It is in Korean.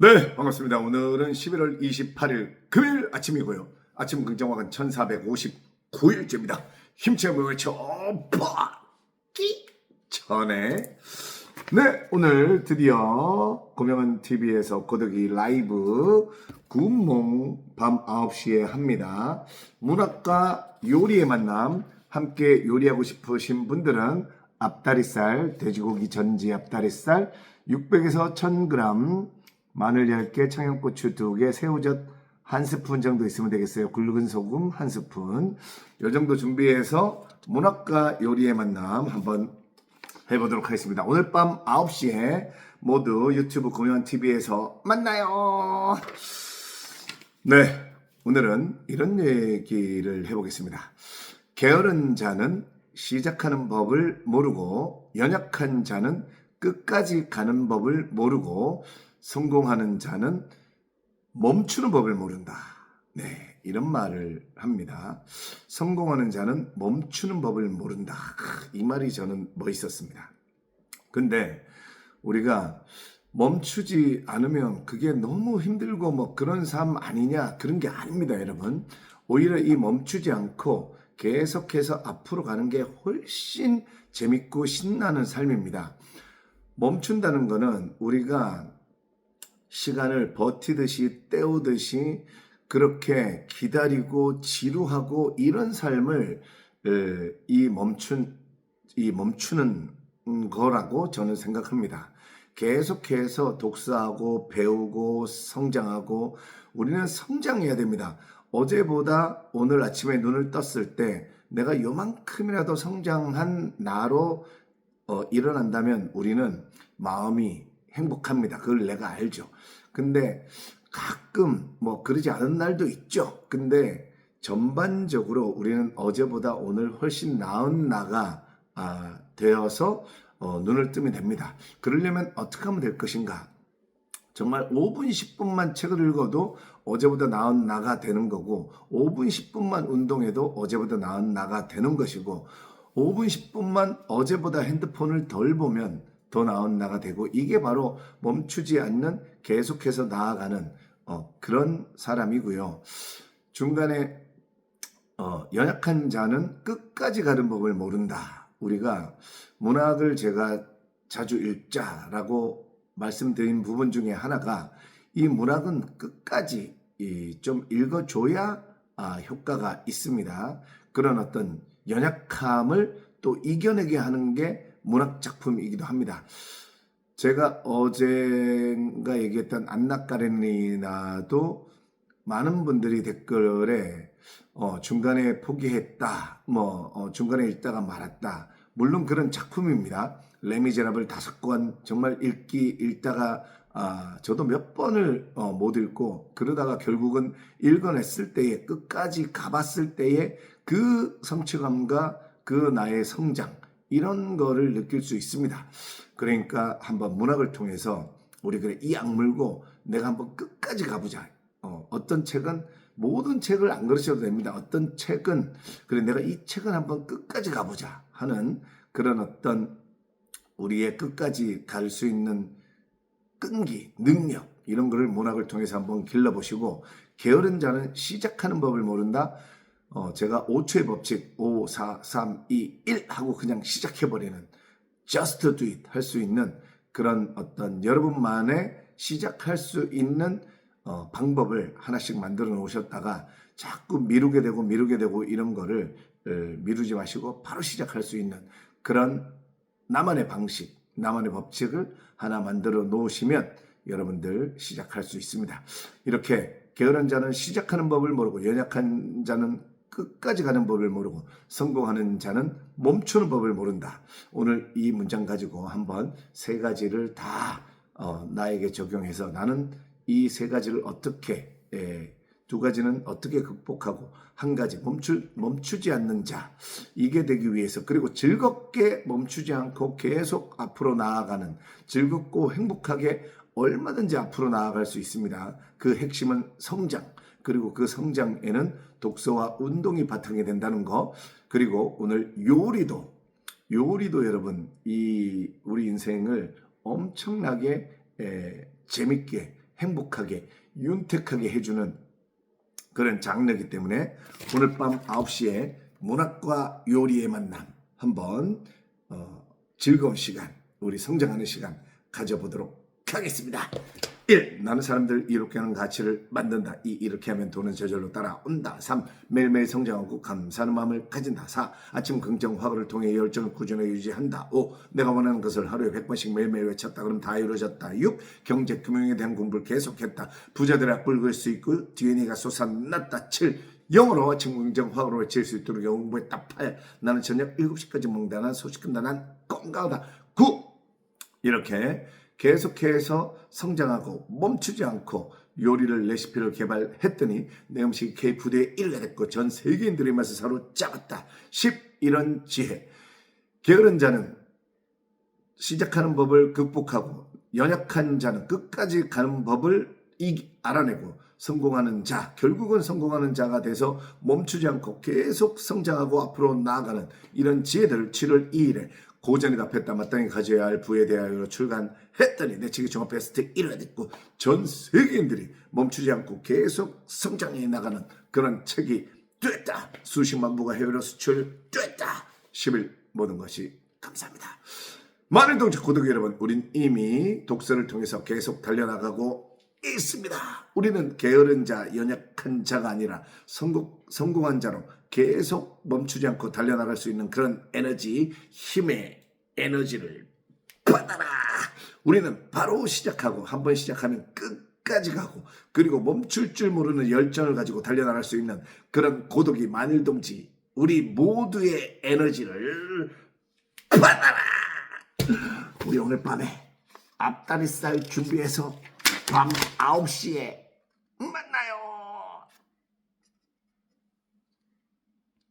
네, 반갑습니다. 오늘은 11월 28일 금요일 아침이고요. 아침 긍정화근 1459일째입니다. 힘차게 외쳐 받기 전에 네, 오늘 드디어 고명은 TV에서 고독이 라이브 굿몽 밤 9시에 합니다. 문학과 요리의 만남 함께 요리하고 싶으신 분들은 앞다리살, 돼지고기 전지 앞다리살 600에서 1000g, 마늘 10개, 청양고추 2개, 새우젓 한 스푼 정도 있으면 되겠어요. 굵은 소금 한 스푼. 요 정도 준비해서 문학과 요리의 만남 한번 해보도록 하겠습니다. 오늘 밤 9시에 모두 유튜브 공연 TV에서 만나요. 네, 오늘은 이런 얘기를 해보겠습니다. 게으른 자는 시작하는 법을 모르고 연약한 자는 끝까지 가는 법을 모르고 성공하는 자는 멈추는 법을 모른다. 네, 이런 말을 합니다. 성공하는 자는 멈추는 법을 모른다. 크, 이 말이 저는 멋있었습니다. 근데 우리가 멈추지 않으면 그게 너무 힘들고 뭐 그런 삶 아니냐 그런 게 아닙니다, 여러분. 오히려 이 멈추지 않고 계속해서 앞으로 가는 게 훨씬 재밌고 신나는 삶입니다. 멈춘다는 거는 우리가 시간을 버티듯이 때우듯이 그렇게 기다리고 지루하고 이런 삶을 에, 이 멈춘 이 멈추는 거라고 저는 생각합니다. 계속해서 독서하고 배우고 성장하고 우리는 성장해야 됩니다. 어제보다 오늘 아침에 눈을 떴을 때 내가 요만큼이라도 성장한 나로 어, 일어난다면 우리는 마음이 행복합니다. 그걸 내가 알죠. 근데 가끔 뭐 그러지 않은 날도 있죠. 근데 전반적으로 우리는 어제보다 오늘 훨씬 나은 나가 아, 되어서 어, 눈을 뜨면 됩니다. 그러려면 어떻게 하면 될 것인가? 정말 5분, 10분만 책을 읽어도 어제보다 나은 나가 되는 거고, 5분, 10분만 운동해도 어제보다 나은 나가 되는 것이고, 5분, 10분만 어제보다 핸드폰을 덜 보면 더 나은 나가 되고, 이게 바로 멈추지 않는 계속해서 나아가는 어, 그런 사람이고요. 중간에 어, 연약한 자는 끝까지 가는 법을 모른다. 우리가 문학을 제가 자주 읽자라고 말씀드린 부분 중에 하나가 이 문학은 끝까지 이 좀 읽어줘야 아, 효과가 있습니다. 그런 어떤 연약함을 또 이겨내게 하는 게 문학 작품이기도 합니다. 제가 어젠가 얘기했던 안나 까레니나도 많은 분들이 댓글에 어, 중간에 포기했다, 뭐 어, 중간에 읽다가 말았다. 물론 그런 작품입니다. 레미제라블 다섯 권 정말 읽기 읽다가 아, 저도 몇 번을 어, 못 읽고 그러다가 결국은 읽어냈을 때에 끝까지 가봤을 때에 그 성취감과 그 나의 성장 이런 거를 느낄 수 있습니다. 그러니까 한번 문학을 통해서 우리 그래 이 악물고 내가 한번 끝까지 가보자. 어, 어떤 책은 모든 책을 안 그러셔도 됩니다. 어떤 책은 그래 내가 이 책은 한번 끝까지 가보자 하는 그런 어떤 우리의 끝까지 갈 수 있는 끈기, 능력 이런 거를 문학을 통해서 한번 길러보시고 게으른 자는 시작하는 법을 모른다. 어, 제가 5초의 법칙 5, 4, 3, 2, 1 하고 그냥 시작해버리는 just do it 할 수 있는 그런 어떤 여러분만의 시작할 수 있는 어, 방법을 하나씩 만들어 놓으셨다가 자꾸 미루게 되고 미루게 되고 이런 거를 에, 미루지 마시고 바로 시작할 수 있는 그런 나만의 방식, 나만의 법칙을 하나 만들어 놓으시면 여러분들 시작할 수 있습니다. 이렇게 게으른 자는 시작하는 법을 모르고 연약한 자는 끝까지 가는 법을 모르고 성공하는 자는 멈추는 법을 모른다. 오늘 이 문장 가지고 한번 세 가지를 다 어, 나에게 적용해서 나는 이 세 가지를 어떻게 에, 두 가지는 어떻게 극복하고 한 가지 멈추, 멈추지 않는 자 이게 되기 위해서 그리고 즐겁게 멈추지 않고 계속 앞으로 나아가는 즐겁고 행복하게 얼마든지 앞으로 나아갈 수 있습니다. 그 핵심은 성장 그리고 그 성장에는 독서와 운동이 바탕이 된다는 거 그리고 오늘 요리도 요리도 여러분 이 우리 인생을 엄청나게 에, 재밌게 행복하게 윤택하게 해주는 그런 장르이기 때문에 오늘 밤 9시에 문학과 요리의 만남 한번 어, 즐거운 시간 우리 성장하는 시간 가져보도록 하겠습니다. 1. 나는 사람들 이렇게 하는 가치를 만든다. 2. 이렇게 하면 돈은 저절로 따라온다. 3. 매일매일 성장하고 감사하는 마음을 가진다. 4. 아침 긍정 화보를 통해 열정을 꾸준히 유지한다. 5. 내가 원하는 것을 하루에 100번씩 매일매일 외쳤다. 그럼 다 이루어졌다. 6. 경제 금융에 대한 공부를 계속했다. 부자들의 악불 글수 있고 DNA가 솟아났다. 7. 영어로 긍정 화보를 외칠 수 있도록 영어 공부했다. 8. 나는 저녁 7시까지 먹는다. 난 소식 끝나 난 건강하다. 9. 이렇게 계속해서 성장하고 멈추지 않고 요리를 레시피를 개발했더니 내 음식이 K푸드의 1위가 됐고 전 세계인들의 맛을 사로잡았다. 10. 이런 지혜. 게으른 자는 시작하는 법을 극복하고 연약한 자는 끝까지 가는 법을 이- 알아내고 성공하는 자, 결국은 성공하는 자가 돼서 멈추지 않고 계속 성장하고 앞으로 나아가는 이런 지혜들을 7월 2일에 고전이 답했다 마땅히 가져야 할 부에 대하여 출간했더니 내 책이 종합 베스트 1위가 됐고 전 세계인들이 멈추지 않고 계속 성장해 나가는 그런 책이 됐다. 수십만 부가 해외로 수출됐다. 10일 모든 것이 감사합니다. 많은 동지 구독 여러분, 우린 이미 독서를 통해서 계속 달려나가고 있습니다. 우리는 게으른 자, 연약한 자가 아니라 성공, 성공한 자로 계속 멈추지 않고 달려나갈 수 있는 그런 에너지, 힘의 에너지를 받아라. 우리는 바로 시작하고 한 번 시작하면 끝까지 가고 그리고 멈출 줄 모르는 열정을 가지고 달려나갈 수 있는 그런 고독이 만일 동지 우리 모두의 에너지를 받아라. 우리 오늘 밤에 앞다리살 준비해서 밤 9시에 만